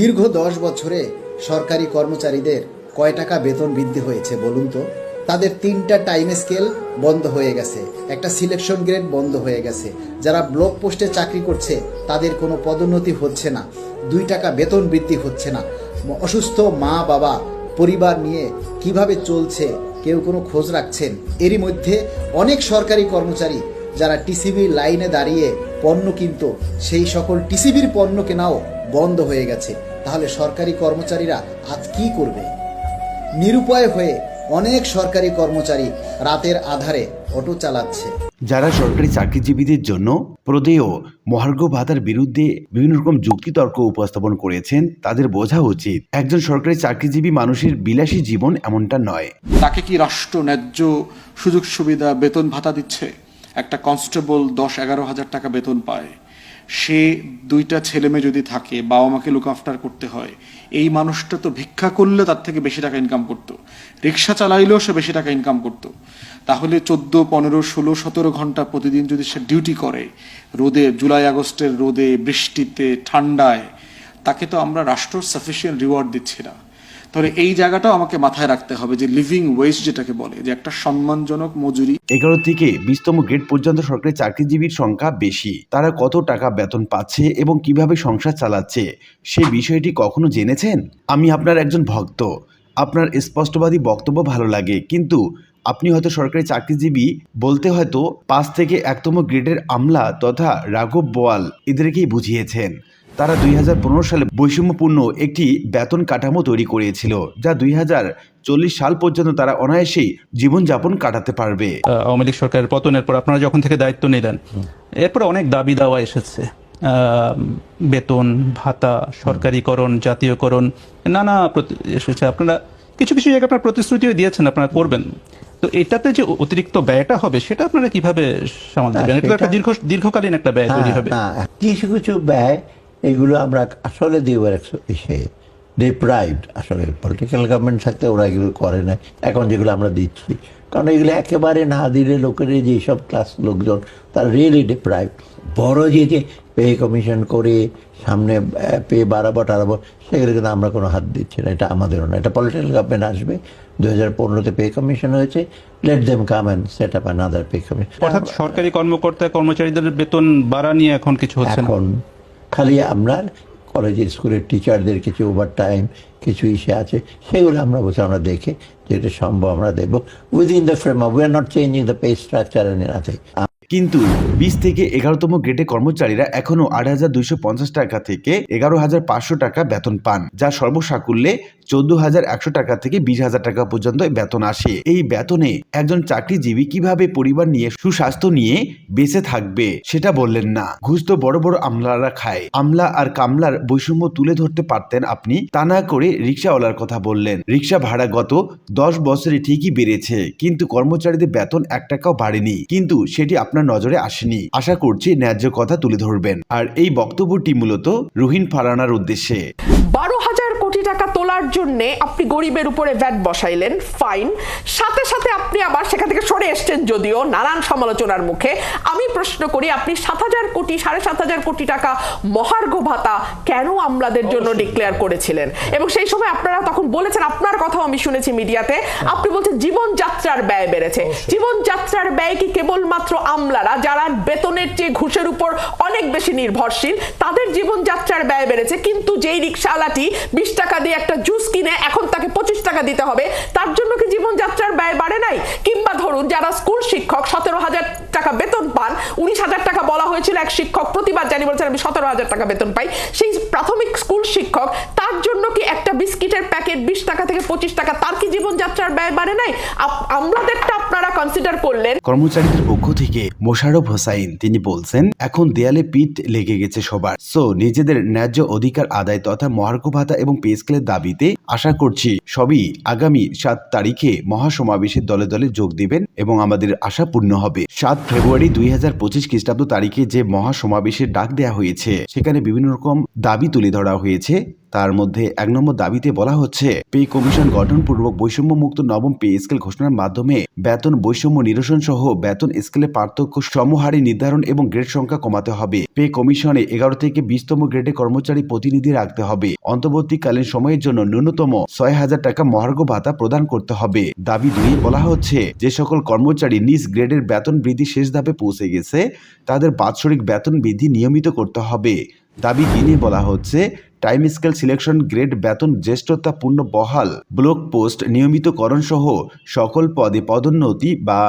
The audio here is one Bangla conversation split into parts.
দীর্ঘ দশ বছরে সরকারি কর্মচারীদের কয় টাকা বেতন বৃদ্ধি হয়েছে বলুন তো? তাদের তিনটা টাইম স্কেল বন্ধ হয়ে গেছে। একটা সিলেকশন গ্রেড বন্ধ হয়ে গেছে। যারা ব্লক পোস্টে চাকরি করছে, তাদের কোনো পদোন্নতি হচ্ছে না। দুই টাকা বেতন বৃদ্ধি হচ্ছে না। অসুস্থ মা, বাবা, পরিবার নিয়ে কীভাবে চলছে, কেউ কোনো খোঁজ রাখছেন? এরই মধ্যে অনেক সরকারি কর্মচারী যারা টিসিবি লাইনে দাঁড়িয়ে পণ্য কিনত, সেই সকল টিসিবির পণ্য কেনাও বন্ধ হয়ে গেছে। তাহলে সরকারি কর্মচারীরা আজ কি করবে? নিরুপায় হয়ে অনেক সরকারি কর্মচারী রাতের আধারে অটো চালাচ্ছে। যারা সরকারি চাকরিজীবীদের জন্য প্রদেয় মহার্ঘ ভাতার বিরুদ্ধে বিভিন্ন রকম যুক্তিতর্ক উপস্থাপন করেছেন তাদের বোঝা উচিত একজন সরকারি চাকরিজীবী মানুষের বিলাসী জীবন এমনটা নয়। তাকে কি রাষ্ট্র ন্যায্য সুযোগ সুবিধা বেতন ভাতা দিচ্ছে? একটা কনস্টেবল দশ এগারো হাজার টাকা বেতন পায়। সে দুইটা ছেলে মেয়ে যদি থাকে, বাবা মাকে লুক আফটার করতে হয়, এই মানুষটা তো ভিক্ষা করলে তার থেকে বেশি টাকা ইনকাম করতো। রিক্সা চালাইলেও সে বেশি টাকা ইনকাম করতো। তাহলে চোদ্দ, পনেরো, ষোলো, সতেরো ঘণ্টা প্রতিদিন যদি সে ডিউটি করে, রোদে, জুলাই আগস্টের রোদে, বৃষ্টিতে, ঠান্ডায়, তাকে তো আমরা রাষ্ট্র সাফিসিয়েন্ট রিওয়ার্ড দিচ্ছি না। তাহলে এই জায়গাটাও আমাকে মাথায় রাখতে হবে যে লিভিং ওয়েজ যেটাকে বলে, যে একটা সম্মানজনক মজুরি। এগারো থেকে বিশতম গ্রেড পর্যন্ত সরকারি চাকরিজীবীর সংখ্যা বেশি। তারা কত টাকা বেতন পাচ্ছে এবং কীভাবে সংসার চালাচ্ছে সেই বিষয়টি কখনো জেনেছেন? আমি আপনার একজন ভক্ত। আপনার স্পষ্টবাদী বক্তব্য ভালো লাগে, কিন্তু আপনি হয়তো সরকারি চাকরিজীবী বলতে হয়তো পাঁচ থেকে একতম গ্রেডের আমলা তথা রাঘব বোয়াল এদেরকেই বুঝিয়েছেন। তারা দুই হাজার পনেরো সালে বৈষম্যপূর্ণ একটি বেতন কাঠামো তৈরি করেছিল যা দুই চল্লিশ সাল পর্যন্ত তারা অনায়াসেই জীবনযাপন কাটাতে পারবে। আওয়ামী লীগ সরকারের পতনের পর আপনারা যখন থেকে দায়িত্ব নিলেন এরপর অনেক দাবি দাওয়া এসেছে। বেতন ভাতা সরকারিকরণ জাতীয়করণ নানা এসেছে। আপনারা কিছু কিছু জায়গায় আপনারা প্রতিশ্রুতিও দিয়েছেন আপনারা করবেন। তো এটাতে যে অতিরিক্ত ব্যয়টা হবে সেটা আপনারা কীভাবে সামাল দেবেন? এটা একটা দীর্ঘ দীর্ঘকালীন একটা ব্যয় তৈরি হ্যাঁ, হবে। কিছু কিছু ব্যয় এগুলো আমরা আসলে দেওয়ার সে ডিপ্রাইভড আসলে পলিটিক্যাল গভর্নমেন্ট থাকতে ওরা এগুলো করে না এখন যেগুলো আমরা দিচ্ছি। কারণ এগুলো একেবারে না দিলে লোকের যেসব ক্লাস লোকজন তারা রিয়েলি ডিপ্রাইভড বড় যে যে পে কমিশন করে সামনে পে বাড়াবো টাড়াবো সেগুলো কিন্তু আমরা কোনো হাত দিচ্ছি না। এটা আমাদেরও না। এটা পলিটিক্যাল গভর্নমেন্ট আসবে দু হাজার পনেরোতে পে কমিশন হয়েছে let them come and set up another pay commission অর্থাৎ সরকারি কর্মকর্তা কর্মচারীদের বেতন বাড়া নিয়ে এখন কিছু হচ্ছে না। এখন খালি আপনার কলেজের স্কুলের টিচারদের কিছু ওভার টাইম কিছু ইসে আছে, সেগুলো আমরা বসে আমরা দেখে যেটা সম্ভব আমরা দেখব within the frame of we are not changing the pay structure কিন্তু বিশ থেকে এগারোতম গ্রেডে কর্মচারীরা এখনও আট হাজার দুইশো পঞ্চাশ টাকা থেকে এগারো হাজার পাঁচশো টাকা বেতন পান, যা সর্বসাকুল্যে চোদ্দ হাজার একশো টাকা থেকে বিশ হাজার টাকা পর্যন্ত বেতন আসে। এই বেতনে একজন চাকরিজীবী কীভাবে পরিবার নিয়ে, সুস্বাস্থ্য নিয়ে বেঁচে থাকবে সেটা বললেন না। ঘুষ তো বড় বড় আমলারা খায়। আমলা আর কামলার বৈষম্য তুলে ধরতে পারতেন আপনি, তা না করে রিক্সাওয়ালার কথা বললেন। রিক্সা ভাড়া গত দশ বছরে ঠিকই বেড়েছে, কিন্তু কর্মচারীদের বেতন এক টাকাও বাড়েনি। কিন্তু সেটি আপনার নজরে আসেনি। আশা করছি ন্যায্য কথা তুলে ধরবেন। আর এই বক্তব্যটি মূলত রুহিন ফারানার উদ্দেশ্যে। বারো হাজার কোটি টাকা তোলার জন্য আপনি গরিবের উপরে ভ্যাট বসাইলেন ফাইন সাথে সাথে আপনি আবার সেখান থেকে সরে এসছেন যদিও নানান সমালোচনার মুখে। আমি প্রশ্ন করি আপনি সাত হাজার কোটি সাড়ে সাত হাজার কোটি টাকা মহার্ঘ ভাতা কেন আমলাদের জন্য ডিক্লেয়ার করেছিলেন? এবং সেই সময় আপনারা তখন বলেছেন আপনার কথাও আমি শুনেছি মিডিয়াতে আপনি বলছেন জীবনযাত্রার ব্যয় বেড়েছে। জীবনযাত্রার ব্যয় কি কেবলমাত্র আমলারা যারা বেতনের চেয়ে ঘুষের উপর অনেক বেশি নির্ভরশীল তাদের জীবনযাত্রার ব্যয় বেড়েছে কিন্তু যেই রিক্সাওয়ালাটি বিশ টাকা দিয়ে একটা জুস কিনে এখন তাকে পঁচিশ টাকা দিতে হবে। তার জন্য কি জীবনযাত্রার ব্যয় বাড়ে নাই? কিংবা ধরুন, যারা স্কুল শিক্ষক, সতেরো হাজার টাকা বেতন পান, উনিশ হাজার টাকা বলা হয়েছিল এক শিক্ষক প্রতিবাদ জানি বলছেন আমি সতেরো হাজার টাকা বেতন পাই। সেই প্রাথমিক স্কুল শিক্ষক তার জন্য কি একটা বিস্কিটের প্যাকেট বিশ টাকা থেকে পঁচিশ টাকা? তার কি জীবনযাত্রার ব্যয় বাড়ে নাই? আমলাদেরটা আপনারা কনসিডার করলেন। কর্মচারীদের পক্ষ থেকে মোশারফ হোসাইন, তিনি বলছেন, এখন দেয়ালে পিঠ লেগে গেছে সবার। সো, নিজেদের ন্যায্য অধিকার আদায় তথা মহার্ঘ ভাতা এবং পে স্কেলের দাবিতে আশা করছি সবই আগামী সাত তারিখে মহাসমাবেশের দলে দলে যোগ দিবেন এবং আমাদের আশা পূর্ণ হবে। সাত ফেব্রুয়ারি দুই হাজার পঁচিশ খ্রিস্টাব্দ তারিখে যে মহাসমাবেশের ডাক দেওয়া হয়েছে, সেখানে বিভিন্ন রকম দাবি তুলে ধরা হয়েছে। তার মধ্যে এক নম্বর দাবিতে বলা হচ্ছে, পে কমিশন গঠনপূর্বক বৈষম্য মুক্ত নবম পে স্কেল ঘোষণার মাধ্যমে বেতন বৈষম্য নিরসন সহ বেতন স্কেলে পার্থক্য সমহারে নির্ধারণ এবং গ্রেড সংখ্যা কমাতে হবে। পে কমিশনে এগারো থেকে বিশতম গ্রেডে কর্মচারী প্রতিনিধি রাখতে হবে। অন্তর্বর্তীকালীন সময়ের জন্য ন্যূনতম ছয় হাজার টাকা মহার্ঘ ভাতা প্রদান করতে হবে। দাবি দুই বলা হচ্ছে, যে সকল কর্মচারী নিজ গ্রেডের বেতন বৃদ্ধি শেষ ধাপে পৌঁছে গেছে, তাদের বাৎসরিক বেতন বৃদ্ধি নিয়মিত করতে হবে। দাবি তিনে বলা হচ্ছে, টাইম স্কেল সিলেকশন গ্রেড বেতন জ্যেষ্ঠতাপূর্ণ বহাল, ব্লক পোস্ট নিয়মিতকরণ সহ সকল পদে পদোন্নতি বা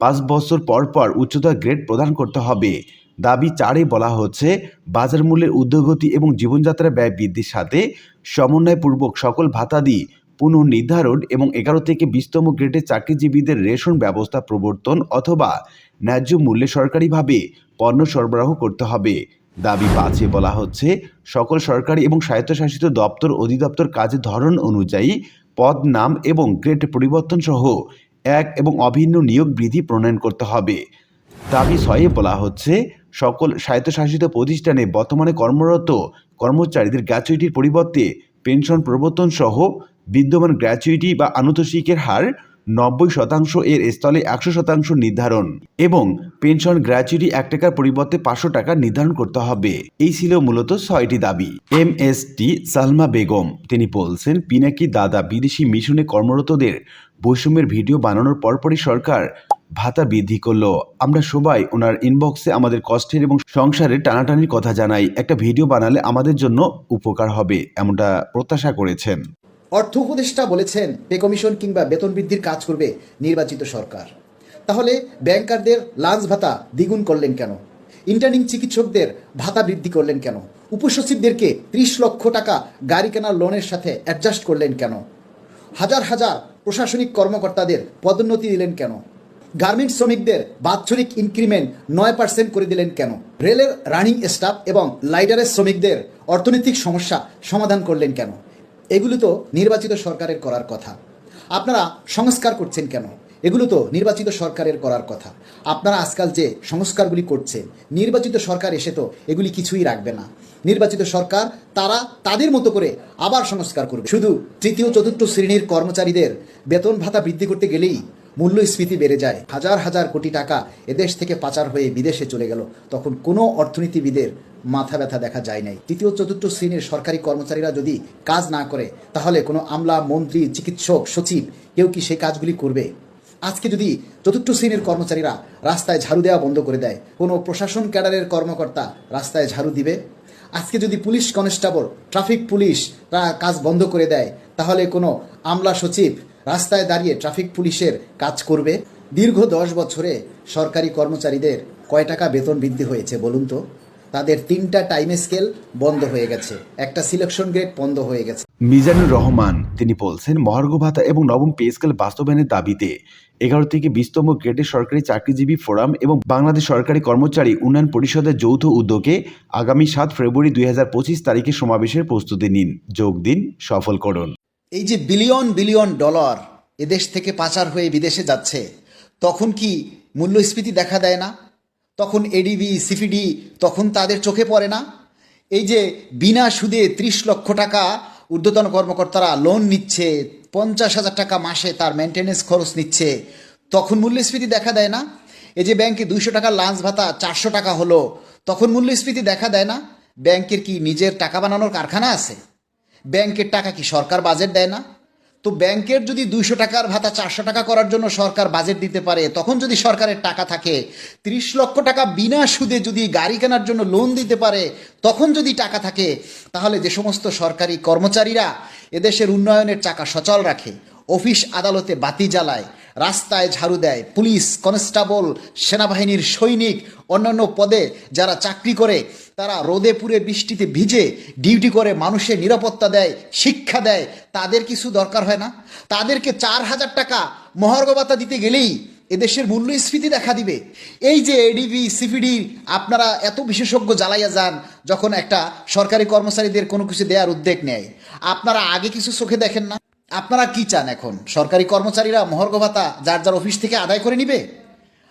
পাঁচ বছর পর পর উচ্চতর গ্রেড প্রদান করতে হবে। দাবি চারে বলা হচ্ছে, বাজার মূল্যের ঊর্ধ্বগতি এবং জীবনযাত্রা ব্যয় বৃদ্ধির সাথে সমন্বয়পূর্বক সকল ভাতাদি পুনর্নির্ধারণ এবং এগারো থেকে বিশতম গ্রেডের চাকরিজীবীদের রেশন ব্যবস্থা প্রবর্তন অথবা ন্যায্য মূল্যে সরকারিভাবে পণ্য সরবরাহ করতে হবে। দাবি পাঁচে বলা হচ্ছে, সকল সরকারি এবং স্বায়ত্তশাসিত দপ্তর অধিদপ্তর কাজের ধরন অনুযায়ী পদ, নাম এবং গ্রেড পরিবর্তন সহ এক এবং অভিন্ন নিয়োগ বৃদ্ধি প্রণয়ন করতে হবে। দাবি ছয়ে বলা হচ্ছে, সকল স্বায়ত্তশাসিত প্রতিষ্ঠানে বর্তমানে কর্মরত কর্মচারীদের গ্র্যাচুইটির পরিবর্তে পেনশন প্রবর্তন সহ বিদ্যমান গ্র্যাচুইটি বা আনুতোষিকের হার নব্বই শতাংশ এর স্থলে একশো শতাংশ নির্ধারণ এবং পেনশন গ্র্যাচুইটি এক টাকার পরিবর্তে পাঁচশো টাকা নির্ধারণ করতে হবে। এই ছিল মূলত ছয়টি দাবি। M S T Salma Begum, তিনি বলছেন, পিনাকি দাদা বিদেশি মিশনে কর্মরতদের বৈষম্যের ভিডিও বানানোর পরপরই সরকার ভাতা বৃদ্ধি করল। আমরা সবাই ওনার ইনবক্সে আমাদের কষ্টের এবং সংসারের টানাটানির কথা জানাই। একটা ভিডিও বানালে আমাদের জন্য উপকার হবে, এমনটা প্রত্যাশা করেছেন। অর্থ উপদেষ্টা বলেছেন, পে কমিশন কিংবা বেতন বৃদ্ধির কাজ করবে নির্বাচিত সরকার। তাহলে ব্যাংকারদের লাঞ্চ ভাতা দ্বিগুণ করলেন কেন? ইন্টার্নিং চিকিৎসকদের ভাতা বৃদ্ধি করলেন কেন? উপসচিবদেরকে ত্রিশ লক্ষ টাকা গাড়ি কেনার লোনের সাথে অ্যাডজাস্ট করলেন কেন? হাজার হাজার প্রশাসনিক কর্মকর্তাদের পদোন্নতি দিলেন কেন? গার্মেন্টস শ্রমিকদের বাৎসরিক ইনক্রিমেন্ট নয় পার্সেন্ট করে দিলেন কেন? রেলের রানিং স্টাফ এবং লাইডারের শ্রমিকদের অর্থনৈতিক সমস্যা সমাধান করলেন কেন? এগুলো তো নির্বাচিত সরকারের করার কথা। আপনারা সংস্কার করছেন কেন? এগুলো তো নির্বাচিত সরকারের করার কথা। আপনারা আজকাল যে সংস্কারগুলি করছেন, নির্বাচিত সরকার এসে তো এগুলি কিছুই রাখবে না। নির্বাচিত সরকার, তারা তাদের মতো করে আবার সংস্কার করবে। শুধু তৃতীয়, চতুর্থ শ্রেণির কর্মচারীদের বেতন ভাতা বৃদ্ধি করতে গেলেই মূল্যস্ফীতি বেড়ে যায়। হাজার হাজার কোটি টাকা এদেশ থেকে পাচার হয়ে বিদেশে চলে গেল। তখন কোনো অর্থনীতিবিদের মাথা ব্যথা দেখা যায় নাই। তৃতীয়, চতুর্থ শ্রেণির সরকারি কর্মচারীরা যদি কাজ না করে, তাহলে কোনো আমলা, মন্ত্রী, চিকিৎসক, সচিব, কেউ কি সেই কাজগুলি করবে? আজকে যদি চতুর্থ শ্রেণির কর্মচারীরা রাস্তায় ঝাড়ু দেওয়া বন্ধ করে দেয়, কোনো প্রশাসন ক্যাডারের কর্মকর্তা রাস্তায় ঝাড়ু দিবে? আজকে যদি পুলিশ কনস্টেবল, ট্রাফিক পুলিশ রা কাজ বন্ধ করে দেয়, তাহলে কোনো আমলা, সচিব রাস্তায় দাঁড়িয়ে ট্রাফিক পুলিশের কাজ করবে? দীর্ঘ দশ বছরে সরকারি কর্মচারীদের কয় টাকা বেতন বৃদ্ধি হয়েছে বলুন তো? তাদের তিনটা টাইম স্কেল বন্ধ হয়ে গেছে। একটা সিলেকশন গ্রেড বন্ধ হয়ে গেছে। মিজানুর রহমান তিনি বলছেন মহার্ঘ ভাতা এবং নবম পে স্কেল বাস্তবায়নের দাবিতে এগারো থেকে বিশতম গ্রেডের সরকারি চাকরিজীবী ফোরাম এবং বাংলাদেশ সরকারি কর্মচারী উন্নয়ন পরিষদের যৌথ উদ্যোগে আগামী সাত ফেব্রুয়ারি দুই হাজার পঁচিশ তারিখে সমাবেশের প্রস্তুতি নিন। যোগ দিন সফল করুন। এই যে বিলিয়ন বিলিয়ন ডলার এদেশ থেকে পাচার হয়ে বিদেশে যাচ্ছে তখন কি মূল্যস্ফীতি দেখা দেয় না? তখন এডিবি সিপিডি তখন তাদের চোখে পড়ে না। এই যে বিনা সুদে ত্রিশ লক্ষ টাকা ঊর্ধ্বতন কর্মকর্তারা লোন নিচ্ছে, পঞ্চাশ হাজার টাকা মাসে তার মেনটেনেন্স খরচ নিচ্ছে, তখন মূল্যস্ফীতি দেখা দেয় না। এই যে ব্যাংকে দুইশো টাকা লাঞ্চ ভাতা, চারশো টাকা হলো, তখন মূল্যস্ফীতি দেখা দেয় না। ব্যাংকের কি নিজের টাকা বানানোর কারখানা আছে? ব্যাংকের টাকা কি সরকার বাজেট দেয় না? তো ব্যাংকের যদি দুইশো টাকার ভাতা চারশো টাকা করার জন্য সরকার বাজেট দিতে পারে, তখন যদি সরকারের টাকা থাকে, ত্রিশ লক্ষ টাকা বিনা সুদে যদি গাড়ি কেনার জন্য লোন দিতে পারে, তখন যদি টাকা থাকে, তাহলে যে সমস্ত সরকারি কর্মচারীরা এদেশের উন্নয়নের চাকা সচল রাখে, অফিস আদালতে বাতি জ্বালায় রাস্তায় ঝাড়ু দেয়। পুলিশ, কনস্টেবল, সেনাবাহিনীর সৈনিক, অন্যান্য পদে যারা চাকরি করে, তারা রোদে পুড়ে বৃষ্টিতে ভিজে ডিউটি করে মানুষের নিরাপত্তা দেয়, শিক্ষা দেয়। তাদের কিছু দরকার হয় না? তাদেরকে চার হাজার টাকা মহার্ঘ ভাতা দিতে গেলেই এদেশের মূল্যস্ফীতি দেখা দিবে। এই যে এডিবি সিপিডি আপনারা এত বিশেষজ্ঞ জ্বালাইয়া যান যখন একটা সরকারি কর্মচারীদের কোনো কিছু দেওয়ার উদ্যোগ নেয়। আপনারা আগে কিছু চোখে দেখেন না? আপনারা কি চান এখন? সরকারি কর্মচারীরা মহর্ঘ ভাতা যার যার অফিস থেকে আদায় করে নিবে?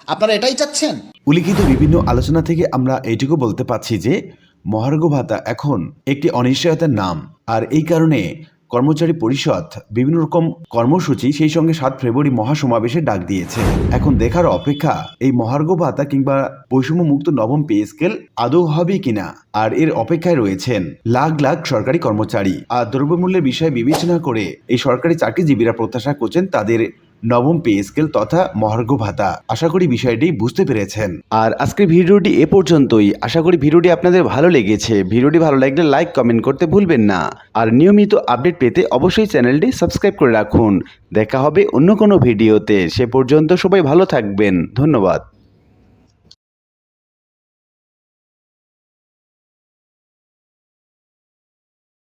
আপনারা এটাই চাচ্ছেন? উল্লিখিত বিভিন্ন আলোচনা থেকে আমরা এইটুকু বলতে পারছি যে, মহার্ঘ ভাতা এখন একটি অনিশ্চয়তার নাম। আর এই কারণে কর্মচারী পরিষদ বিভিন্ন রকম কর্মসূচি সেই সঙ্গে সাত ফেব্রুয়ারি মহাসমাবেশে ডাক দিয়েছে। এখন দেখার অপেক্ষা, এই মহার্ঘ ভাতা কিংবা বৈষম্য মুক্ত নবম পে স্কেল আদৌ হবে কিনা? আর এর অপেক্ষায় রয়েছেন লাখ লাখ সরকারি কর্মচারী। আর দ্রব্যমূল্যের বিষয়ে বিবেচনা করে এই সরকারি চাকরিজীবীরা প্রত্যাশা করছেন তাদের নবম পে স্কেল তথা মহার্ঘ ভাতা। আশা করি বিষয়টি বুঝতে পেরেছেন। আর আজকের ভিডিওটি এ পর্যন্তই। আশা করি ভিডিওটি আপনাদের ভালো লেগেছে। ভিডিওটি ভালো লাগলে লাইক, কমেন্ট করতে ভুলবেন না। আর নিয়মিত আপডেট পেতে অবশ্যই চ্যানেলটি সাবস্ক্রাইব করে রাখুন। দেখা হবে অন্য কোনো ভিডিওতে। সে পর্যন্ত সবাই ভালো থাকবেন। ধন্যবাদ।